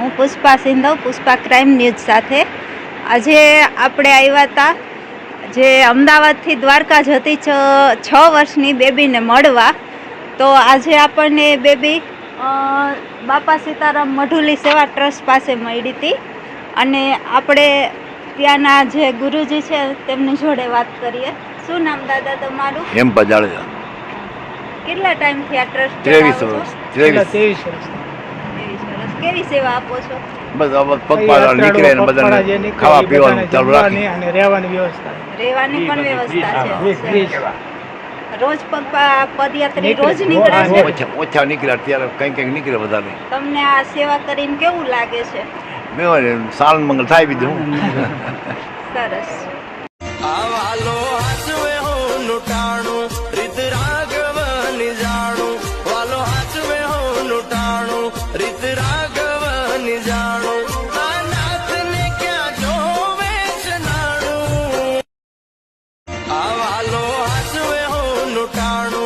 હું Pushpa Sindhav Pushpa crime news સાથે. આજે આપણે આવ્યા હતા જે અમદાવાદથી દ્વારકા જતી છ છ વર્ષની બેબીને મળવા. તો આજે આપણને બેબી બાપા સીતારામ મઢુલી સેવા ટ્રસ્ટ પાસે મળી હતી અને આપણે ત્યાંના જે ગુરુજી છે તેમની જોડે વાત કરીએ. શું નામ દાદા તમારું? એમ પજાડે કેટલા ટાઈમથી આ ટ્રસ્ટ ત્રેવીસ વર્ષ ત્રેવીસ. ત્રેવીસ વર્ષ ત્રેવીસ વર્ષ. કેવી સેવા આપો છો? બસ હવે પગપાળા નીકળે ને બધાને ખાવા પીવાનું ચાલુ રાખી. અને રહેવાની વ્યવસ્થા. રહેવાની પણ વ્યવસ્થા છે. રોજ પગ પદયાત્રી રોજ નીકળે છે. ઓછા ઓછા નીકળે અત્યારે કંઈક કંઈક નીકળે વધારે તમને આ સેવા કરીને કેવું લાગે છે? મેં સાલ મંગલ થાય બીજું. સરસ. കാണും